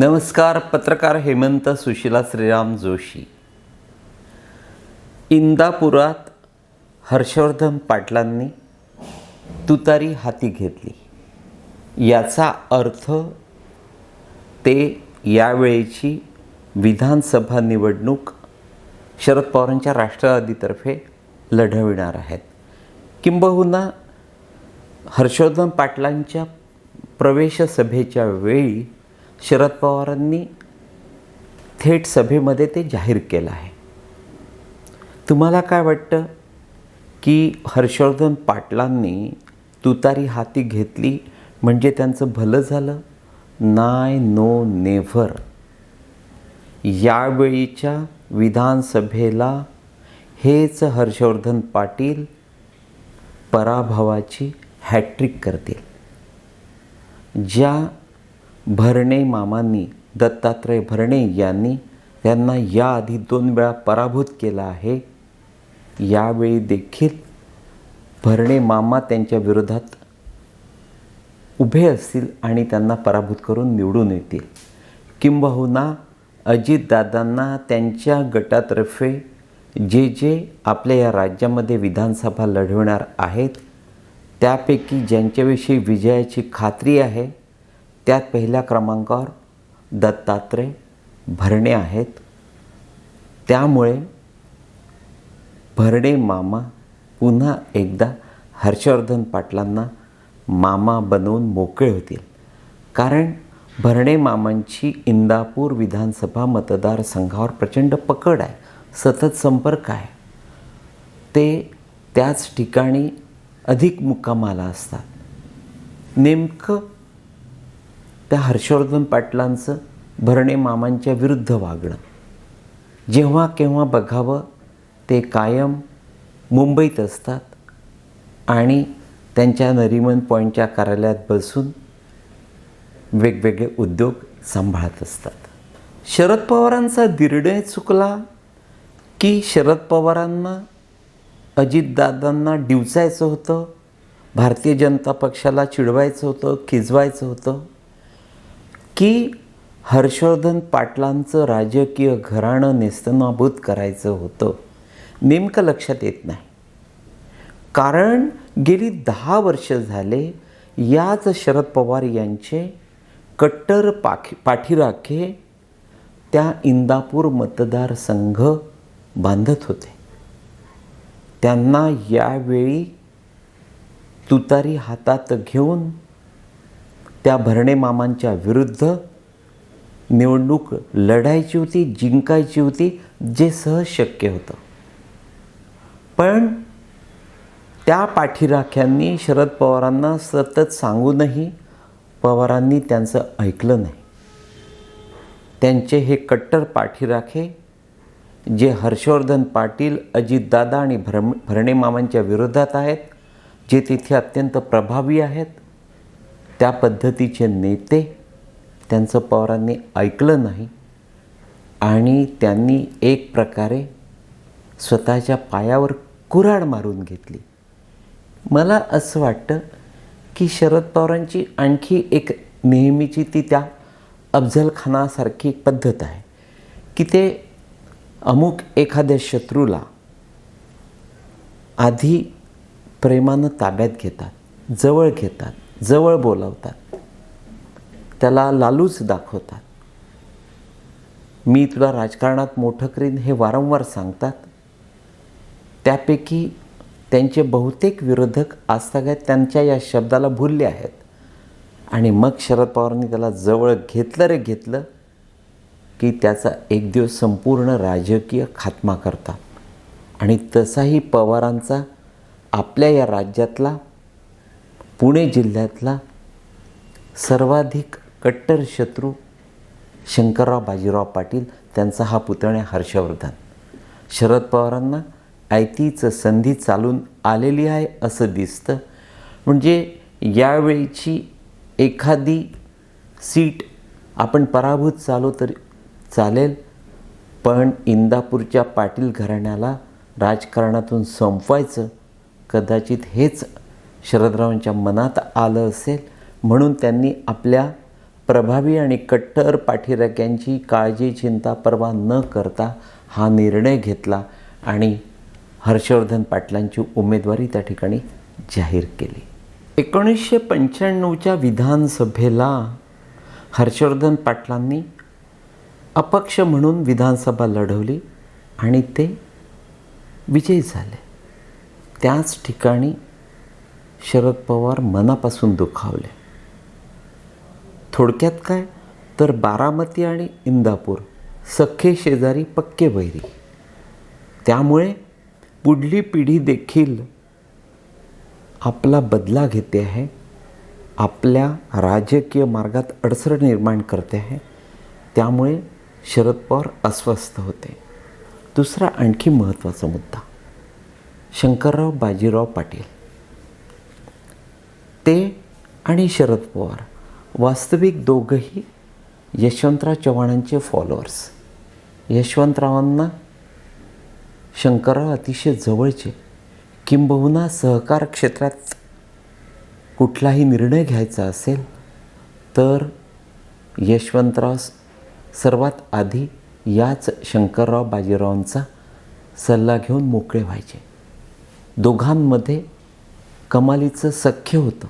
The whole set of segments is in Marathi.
नमस्कार पत्रकार हेमंत सुशिला श्रीराम जोशी. इंदापुरात हर्षवर्धन पाटलांनी तुतारी हाती घेतली. याचा अर्थ ते यावेळीची विधानसभा निवडणूक शरद पवारांच्या राष्ट्रवादीतर्फे लढविणार आहेत. किंबहुना हर्षवर्धन पाटलांच्या प्रवेश सभेच्या वेळी शरद पवारांनी थेट सभेमध्ये ते जाहीर केलं आहे. तुम्हाला काय वाटतं की हर्षवर्धन पाटलांनी तुतारी हाती घेतली म्हणजे त्यांचं भलं झालं? नाय नो नेव्हर. यावेळीच्या विधानसभेला हेच हर्षवर्धन पाटील पराभवाची हॅट्रिक करतील. ज्या भरणे मामांनी दत्तात्रय भरणे यांनी त्यांना याआधी दोन वेळा पराभूत केला आहे. यावेळी देखील भरणे मामा त्यांच्या विरोधात उभे असतील आणि त्यांना पराभूत करून निवडून येतील. किंबहुना अजितदादांना त्यांच्या गटातर्फे जे जे आपल्या या राज्यामध्ये विधानसभा लढवणार आहेत त्यापैकी ज्यांच्याविषयी विजयाची खात्री आहे त्यात पहिल्या क्रमांकावर दत्तात्रय भरणे आहेत. त्यामुळे भरणे मामा पुन्हा एकदा हर्षवर्धन पाटलांना मामा बनवून मोकळे होतील. कारण भरणे मामांची इंदापूर विधानसभा मतदारसंघावर प्रचंड पकड आहे. सतत संपर्क आहे. ते त्याच ठिकाणी अधिक मुक्कामाला असतात. नेमकं त्या हर्षवर्धन पाटलांचं भरणे मामांच्या विरुद्ध वागणं. जेव्हा केव्हा बघावं ते कायम मुंबईत असतात आणि त्यांच्या नरिमन पॉईंटच्या कार्यालयात बसून वेगवेगळे उद्योग सांभाळत असतात. शरद पवारांचा निर्णय चुकला की शरद पवारांना अजितदादांना डिवचायचं होतं भारतीय जनता पक्षाला चिडवायचं होतं खिजवायचं होतं. की हर्षवर्धन पाटलांचं राजकीय घराणं नेस्तनाभूत करायचं होतं नेमकं लक्षात येत नाही. कारण गेली दहा वर्ष झाले याच शरद पवार यांचे कट्टर पाखी पाठीराखे त्या इंदापूर मतदारसंघ बांधत होते. त्यांना यावेळी तुतारी हातात घेऊन त्या भरणे मामांच्या विरुद्ध निवडणूक लढायची होती जिंकायची होती जे सहज शक्य होतं. पण त्या पाठीराख्यांनी शरद पवारांना सतत सांगूनही पवारांनी त्यांचं ऐकलं नाही. त्यांचे हे कट्टर पाठीराखे जे हर्षवर्धन पाटील अजितदादा आणि भरम भरणे मामांच्या विरोधात आहेत जे तिथे अत्यंत प्रभावी आहेत त्या पद्धतीचे नेते त्यांचं पवारांनी ऐकलं नाही आणि त्यांनी एक प्रकारे स्वतःच्या पायावर कुऱ्हाड मारून घेतली. मला असं वाटतं की शरद पवारांची आणखी एक नेहमीची ती त्या अफजल खानासारखी एक पद्धत आहे की ते अमुक एखाद्या शत्रूला आधी प्रेमानं ताब्यात घेतात जवळ घेतात जवळ बोलावतात. त्याला लालूच दाखवतात. मी तुला राजकारणात मोठं करीन हे वारंवार सांगतात. त्यापैकी त्यांचे बहुतेक विरोधक आजतागायत त्यांच्या या शब्दाला भुलले आहेत. आणि मग शरद पवारांनी त्याला जवळ घेतलं रे घेतलं की त्याचा एक दिवस संपूर्ण राजकीय खात्मा करतात. आणि तसाही पवारांचा आपल्या या राज्यातला पुणे जिल्ह्यातला सर्वाधिक कट्टर शत्रू शंकरराव बाजीराव पाटील त्यांचा हा पुतण्या हर्षवर्धन. शरद पवारांना आयतीचं संधी चालून आलेली आहे असं दिसतं. म्हणजे यावेळीची एखादी सीट आपण पराभूत चालो तरी चालेल पण इंदापूरच्या पाटील घराण्याला राजकारणातून संपवायचं कदाचित हेच शरदरावांच्या मनात आलं असेल म्हणून त्यांनी आपल्या प्रभावी आणि कट्टर पाठीराख्यांची काळजी चिंता पर्वा न करता हा निर्णय घेतला आणि हर्षवर्धन पाटलांची उमेदवारी त्या ठिकाणी जाहीर केली. एकोणीसशे पंच्याण्णवच्या विधानसभेला हर्षवर्धन पाटलांनी अपक्ष म्हणून विधानसभा लढवली आणि ते विजयी झाले. त्याच ठिकाणी शरद पवार मनापासून दुखावले. थोडक्यात काय? तर बारामती आणि इंदापूर सख्खे शेजारी पक्के वैरी त्यामुळे पुढली पिढी देखील आपला बदला घेते आहे आपल्या राजकीय मार्गात अडचण निर्माण करते आहे त्यामुळे शरद पवार अस्वस्थ होते. दुसरा आणखी महत्त्वाचा मुद्दा शंकरराव बाजीराव पाटील. आणि शरद पवार. वास्तविक दोघंही यशवंतराव चव्हाणांचे फॉलोअर्स यशवंतरावांना शंकरराव अतिशय जवळचे. किंबहुना सहकार क्षेत्रात कुठलाही निर्णय घ्यायचा असेल तर यशवंतराव सर्वात आधी याच शंकरराव बाजीरावांचा सल्ला घेऊन मोकळे व्हायचे. दोघांमध्ये कमालीचं सख्य होतं.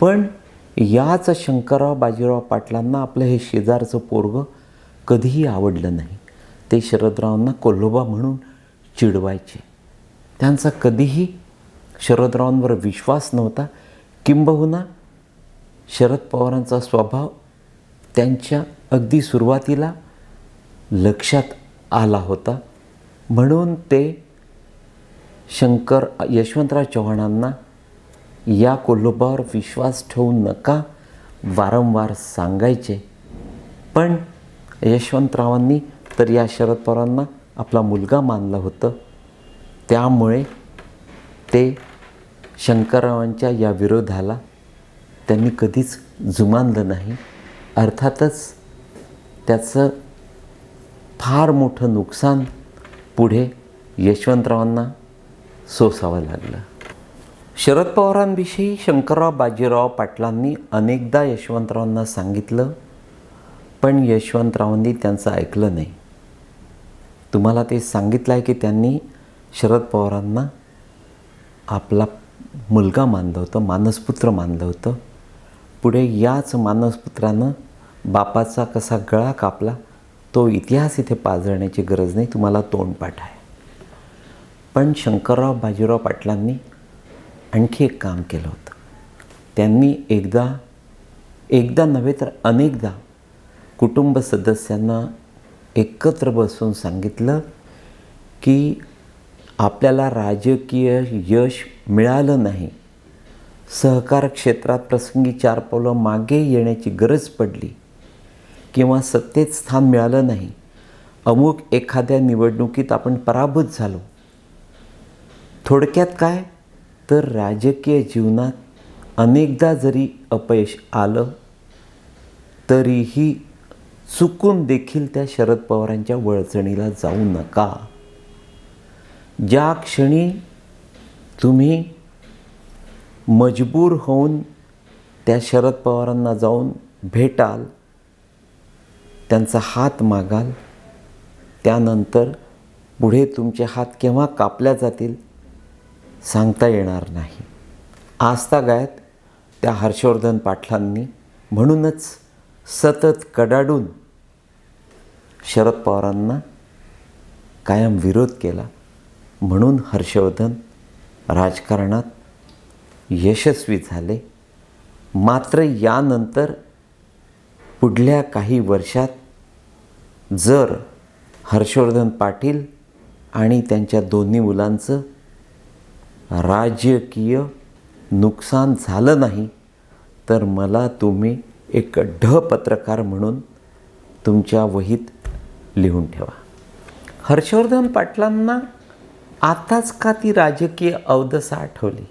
पण याच शंकरराव बाजीराव पाटलांना आपलं हे शेजारचं पोरगं कधीही आवडलं नाही. ते शरदरावांना कोल्होबा म्हणून चिडवायचे. त्यांचा कधीही शरदरावांवर विश्वास नव्हता. किंबहुना शरद पवारांचा स्वभाव त्यांच्या अगदी सुरुवातीला लक्षात आला होता. म्हणून ते शंकर यशवंतराव चव्हाणांना या कोल्होबावर विश्वास ठेवू नका वारंवार सांगायचे. पण यशवंतरावांनी तर या शरद पवारांना आपला मुलगा मानलं होतं. त्यामुळे ते शंकररावांच्या या विरोधाला त्यांनी कधीच जुमानलं नाही. अर्थातच त्याचं फार मोठं नुकसान पुढे यशवंतरावांना सोसावं लागलं. शरद पवारांविषयी शंकरराव बाजीराव पाटलांनी अनेकदा यशवंतरावांना सांगितलं पण यशवंतरावांनी त्यांचं ऐकलं नाही. तुम्हाला ते सांगितलं आहे की त्यांनी शरद पवारांना आपला मुलगा मानलं होतं मानसपुत्र मानलं होतं. पुढे याच मानसपुत्रानं बापाचा कसा गळा कापला तो इतिहास इथे पाजळण्याची गरज नाही तुम्हाला तोंडपाठ आहे. पण शंकरराव बाजीराव पाटलांनी आणखी एक काम केलं होतं. त्यांनी एकदा एकदा नव्हे तर अनेकदा कुटुंब सदस्यांना एकत्र बसून सांगितलं की आपल्याला राजकीय यश मिळालं नाही. सहकार क्षेत्रात प्रसंगी चार पावलं मागे येण्याची गरज पडली किंवा सत्तेत स्थान मिळालं नाही. अमुक एखाद्या निवडणुकीत आपण पराभूत झालो. थोडक्यात काय? तर राजकीय जीवनात अनेकदा जरी अपयश आलं तरीही चुकून देखील त्या शरद पवारांच्या वळचणीला जाऊ नका. ज्या क्षणी तुम्ही मजबूर होऊन त्या शरद पवारांना जाऊन भेटाल त्यांचा हात मागाल त्यानंतर पुढे तुमचे हात केव्हा कापल्या जातील सांगता येणार नाही. आजतागायत त्या हर्षवर्धन पाटलांनी म्हणूनच सतत कडाडून शरद पवारांना कायम विरोध केला. म्हणून हर्षवर्धन राजकारणात यशस्वी झाले. मात्र यानंतर पुढल्या काही वर्षात जर हर्षवर्धन पाटील आणि त्यांच्या दोन्ही मुलांचं राजकीय नुकसान झालं नाही तर मला तुम्ही एक ढ पत्रकार म्हणून तुमच्या वहीत लिहून ठेवा. हर्षवर्धन पाटलांना आताच का ती राजकीय अवदसा आठवली?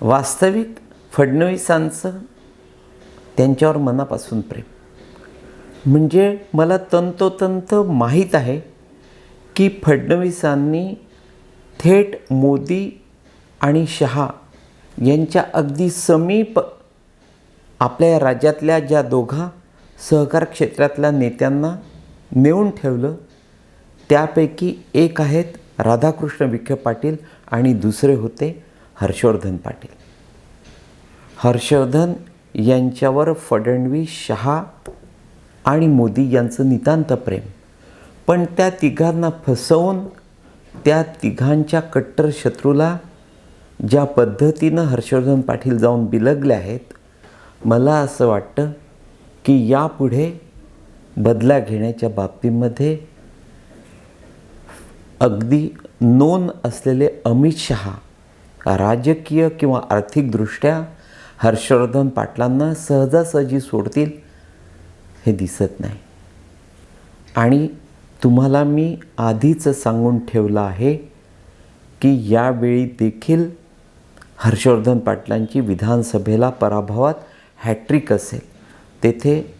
वास्तविक फडणवीसांचं त्यांच्यावर मनापासून प्रेम. म्हणजे मला तंतोतंत माहीत आहे की फडणवीसांनी थेट मोदी आणि शहा यांच्या अगदी समीप आपल्या या राज्यातल्या ज्या दोघा सहकार क्षेत्रातल्या नेत्यांना नेऊन ठेवलं त्यापैकी एक आहेत राधाकृष्ण विखे पाटील आणि दुसरे होते हर्षवर्धन पाटील. हर्षवर्धन यांच्यावर फडणवीस शहा आणि मोदी यांचं नितांत प्रेम. पण त्या तिघांना फसवून त्या तिघांच्या कट्टर शत्रूला ज्या पद्धतीनं हर्षवर्धन पाटील जाऊन बिलगले आहेत मला असं वाटतं की यापुढे बदला घेण्याच्या बाबतीमध्ये अगदी नोंद असलेले अमित शहा राजकीय किंवा आर्थिकदृष्ट्या हर्षवर्धन पाटलांना सहजासहजी सोडतील हे दिसत नाही. आणि तुम्हाला मी आधीच सांगून ठेवलं आहे की यावेळी देखील हर्षवर्धन पाटलांची विधानसभेला पराभवात हॅट्रिक असेल. तेथे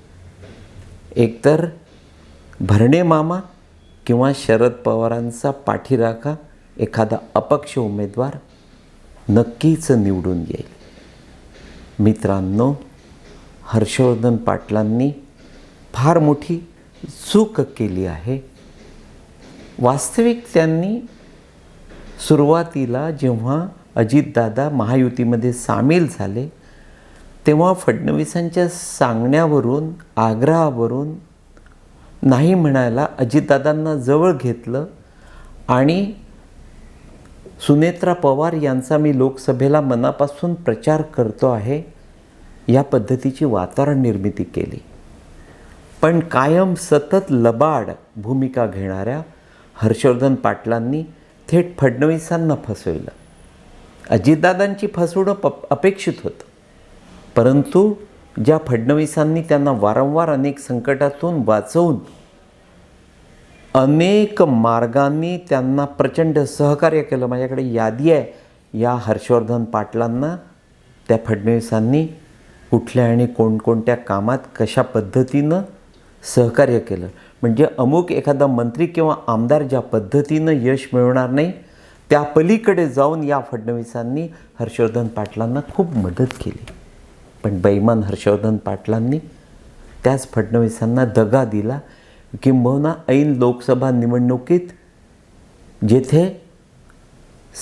एकतर भरणे मामा किंवा शरद पवारांचा पाठीराखा एखादा अपक्ष उमेदवार नक्कीच निवडून येईल. मित्रांनो हर्षवर्धन पाटलांनी फार मोठी चूक केली आहे. वास्तविक त्यांनी सुरुवातीला जेव्हा अजितदादा महायुतीमध्ये सामील झाले तेव्हा फडणवीसांच्या सांगण्यावरून आग्रहावरून नाही म्हणायला अजितदादांना जवळ घेतलं आणि सुनेत्रा पवार यांचा मी लोकसभेला मनापासून प्रचार करतो आहे या पद्धतीची वातावरण निर्मिती केली. पण कायम सतत लबाड भूमिका घेणाऱ्या हर्षवर्धन पाटलांनी थेट फडणवीसांना फसवलं. अजितदादांची फसवणं प अपेक्षित होतं. परंतु ज्या फडणवीसांनी त्यांना वारंवार अनेक संकटातून वाचवून अनेक मार्गांनी त्यांना प्रचंड सहकार्य केलं माझ्याकडे यादी आहे. या हर्षवर्धन पाटलांना त्या फडणवीसांनी कुठल्या आणि कोणकोणत्या कामात कशा पद्धतीनं सहकार्य केलं. म्हणजे अमुक एखादा मंत्री किंवा आमदार ज्या पद्धतीनं यश मिळवणार नाही त्या पलीकडे जाऊन या फडणवीसांनी हर्षवर्धन पाटलांना खूप मदत केली. पण बैमान हर्षवर्धन पाटलांनी त्याच फडणवीसांना दगा दिला किंबहुना ऐन लोकसभा निवडणुकीत जेथे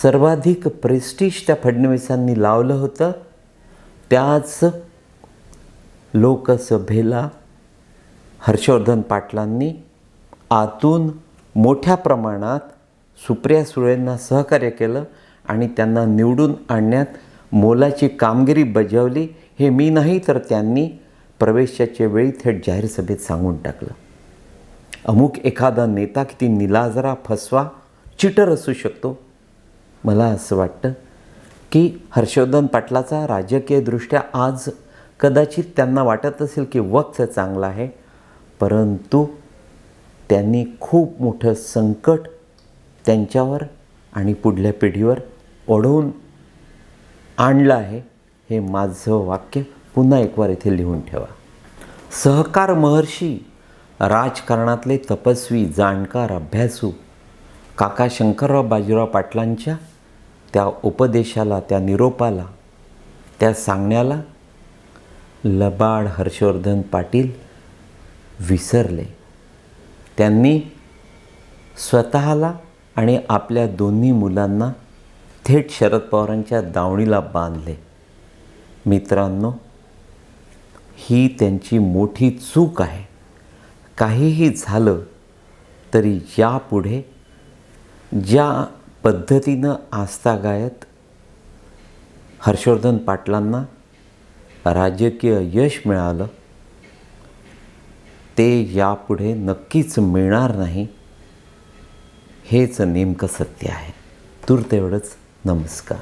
सर्वाधिक प्रेस्टिज त्या फडणवीसांनी लावलं होतं त्याच लोकसभेला हर्षवर्धन पाटलांनी आतून मोठ्या प्रमाणात सुप्रिया सुळेंना सहकार्य केलं आणि त्यांना निवडून आणण्यात मोलाची कामगिरी बजावली हे मी नाही तर त्यांनी प्रवेशाच्या वेळी थेट जाहीर सभेत सांगून टाकलं. अमुक एखादा नेता किती निलाजरा फसवा चिटर असू शकतो. मला असं वाटतं की हर्षवर्धन पाटलाचा राजकीयदृष्ट्या आज कदाचित त्यांना वाटत असेल की वक्त चांगला आहे परंतु त्यांनी खूप मोठं संकट त्यांच्यावर आणि पुढल्या पिढीवर ओढवून आणलं आहे हे माझं वाक्य. पुन्हा एकवार इथे लिहून ठेवा. सहकार महर्षी राजकारणातले तपस्वी जाणकार अभ्यासू काका शंकरराव बाजीराव पाटलांच्या त्या उपदेशाला त्या निरोपाला त्या सांगण्याला लबाड हर्षवर्धन पाटील विसरले. त्यांनी स्वतःला आणि आपल्या दोन्ही मुलांना थेट शरद पवारांच्या दावणीला बांधले. मित्रांनो ही त्यांची मोठी चूक आहे. काहीही झालं तरी यापुढे ज्या पद्धतीनं आस्थागायत हर्षवर्धन पाटलांना राजकीय यश मिळालं ते यापुढे नक्कीच मिळणार नाही. हेच नेमकं सत्य आहे. तूर्त एवढंच नमस्कार.